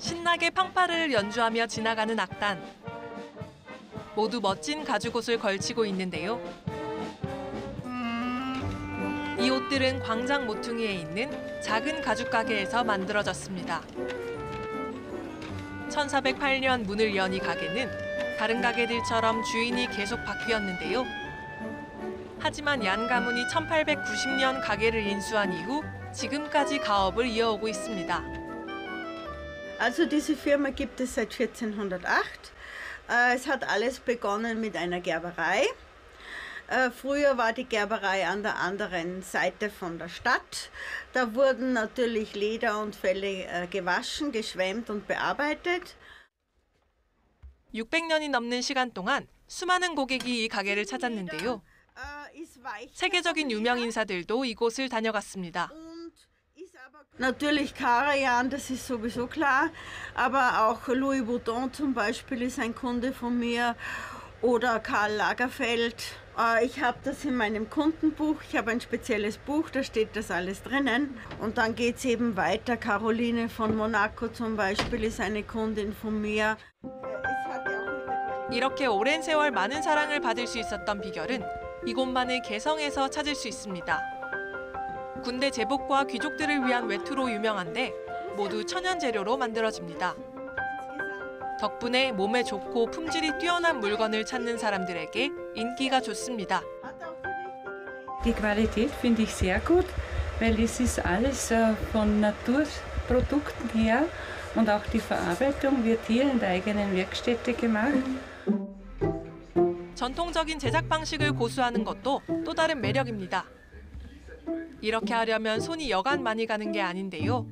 신나게 팡파를 연주하며 지나가는 악단. 모두 멋진 가죽옷을 걸치고 있는데요. 이 옷들은 광장 모퉁이에 있는 작은 가죽 가게에서 만들어졌습니다. 1408년 문을 연 이 가게는 다른 가게들처럼 주인이 계속 바뀌었는데요. 하지만 얀 가문이 1890년 가게를 인수한 이후 지금까지 가업을 이어오고 있습니다. Also diese Firma gibt es seit 1408. Äh, Es hat alles begonnen mit einer Gerberei. Äh, Früher war die Gerberei an der anderen Seite von der Stadt. Da wurden natürlich Leder und Felle äh, gewaschen, geschwemmt und bearbeitet. 600년이 넘는 시간 동안 수많은 고객이 이 가게를 찾았는데요. Äh, ist weich 세계적인 유명 인사들도 이곳을 다녀갔습니다. und ist aber Natürlich Karajan, das ist sowieso klar, aber auch Louis Vuitton zum Beispiel ist ein Kunde von mir oder Karl Lagerfeld. Äh, Ich habe das in meinem Kundenbuch, ich habe ein spezielles Buch, da steht das alles drinnen. Und dann geht es eben weiter. Caroline von Monaco zum Beispiel ist eine Kundin von mir. Äh, Es hat ja auch mit der 이렇게 오랜 세월 많은 사랑을 받을 수 있었던 비결은 이곳만의 개성에서 찾을 수 있습니다. 군대 제복과 귀족들을 위한 외투로 유명한데 모두 천연 재료로 만들어집니다. 덕분에 몸에 좋고 품질이 뛰어난 물건을 찾는 사람들에게 인기가 좋습니다. Die Qualität finde ich sehr gut, weil es ist alles äh, von Naturprodukten her und auch die Verarbeitung wird hier in der eigenen Werkstätte gemacht. 전통적인 제작 방식을 고수하는 것도 또 다른 매력입니다. 이렇게 하려면 손이 여간 많이 가는 게 아닌데요.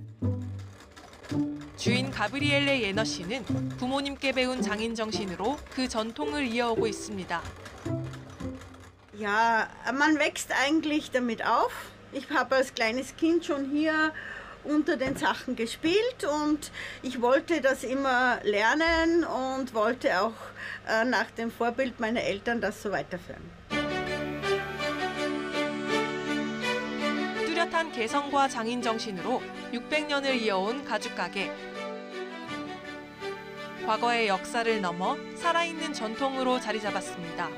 주인 가브리엘레 예너 씨는 부모님께 배운 장인 정신으로 그 전통을 이어오고 있습니다. Ja, man wächst eigentlich damit auf. Ich habe als kleines Kind schon hier unter den Sachen gespielt und ich wollte das immer lernen und wollte auch äh, nach dem Vorbild meiner Eltern das so weiterführen. 뚜렷한 개성과 장인 정신으로 600년을 이어온 가죽 가게. 과거의 역사를 넘어 살아있는 전통으로 자리 잡았습니다.